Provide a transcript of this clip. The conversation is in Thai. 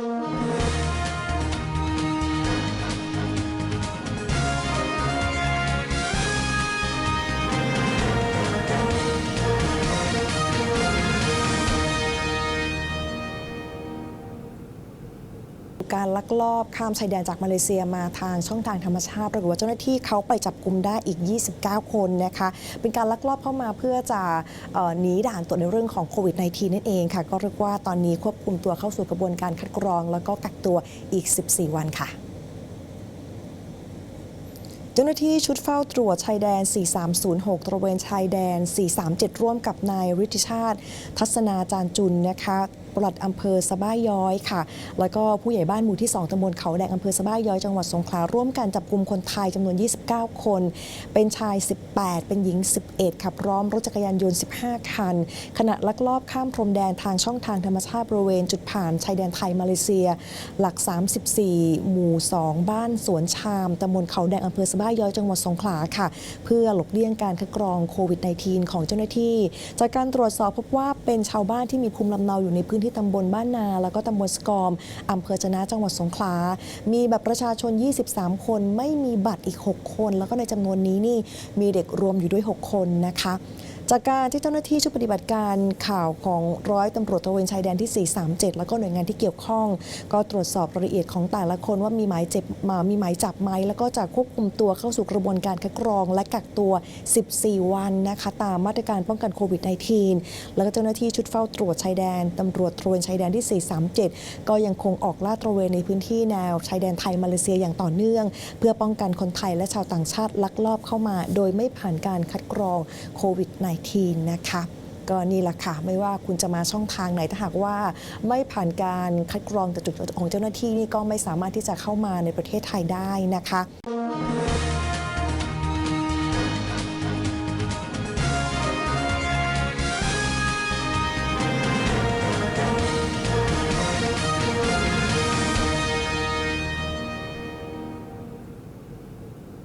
Bye. การลักลอบข้ามชายแดนจากมาเลเซียมาทางช่องทางธรรมชาติปรากฏว่าเจ้าหน้าที่เขาไปจับกลุ่มได้อีก 29 คนนะคะ เป็นการลักลอบเข้ามาเพื่อจะหนีด่านตรวจในเรื่องของโควิด -19 นั่นเองค่ะ ก็เรียกว่าตอนนี้ควบคุมตัวเข้าสู่กระบวนการคัดกรอง แล้วก็กักตัวอีก 14 วันค่ะเจ้าหน้าที่ชุดเฝ้าตรวจชายแดน 4306 ตระเวนชายแดน 437 ร่วมกับนายฤทธิชาติ ทัศนาจารจุนนะคะปลัดอำเภอสะบ้าย้อยค่ะ แล้วก็ผู้ใหญ่บ้านหมู่ที่ 2ตำบลเขาแดงอำเภอสะบ้าย้อยจังหวัดสงขลาร่วมกันจับกลุ่มคนไทยจำนวน 29 คน เป็นชาย 18 เป็นหญิง 11ขับพร้อมรถจักรยานยนต์ 15 คัน ขณะลักลอบข้ามพรมแดนทางช่องทางธรรมชาติบริเวณจุดผ่านชายแดนไทยมาเลเซีย หลัก 34 หมู่ 2 บ้านสวนชามตำบลเขาแดงอำเภอสะบ้าย้อยจังหวัดสงขลาค่ะ เพื่อหลบเลี่ยงการคัดกรองโควิด -19 ของเจ้าหน้าที่ จากการตรวจสอบพบว่าเป็นชาวบ้านที่มีภูมิลำเนาอยู่ในพื้นที่ตำบลบ้านนา แล้วก็ตำบลสกอมอำเภอจนะจังหวัดสงขลา มีแบบประชาชน 23 คนไม่มีบัตรอีก 6 คน แล้วก็ในจำนวนนี้นี่มีเด็กรวมอยู่ด้วย 6 คนนะคะ จากการที่เจ้าหน้าที่ชุดปฏิบัติการข่าวของร้อยตำรวจตระเวนชายแดนที่ 437 แล้วก็หน่วยงานที่เกี่ยวข้อง ก็ตรวจสอบรายละเอียดของแต่ละคนว่ามีหมายเจ็บมามีหมายจับไหมแล้วก็จะควบคุมตัวเข้าสู่กระบวนการคัดกรองและกักตัว 14 วันนะคะตามมาตรการป้องกันโควิด -19 แล้วก็เจ้าหน้าที่ชุดเฝ้าตรวจชายแดนตำรวจตระเวนชายแดนที่ 437 ก็ยังคงออกลาดตระเวนในพื้นที่แนวชายแดนไทยมาเลเซียอย่างต่อเนื่อง เพื่อป้องกันคนไทยและชาวต่างชาติลักลอบเข้ามา โดยไม่ผ่านการคัดกรองโควิด -19 นะคะก็นี่แหละค่ะไม่ว่าคุณจะมาช่องทางไหนถ้าหากว่าไม่ผ่านการคัดกรองจากจุดของเจ้าหน้าที่นี่ก็ไม่สามารถที่จะเข้ามาในประเทศไทยได้นะคะ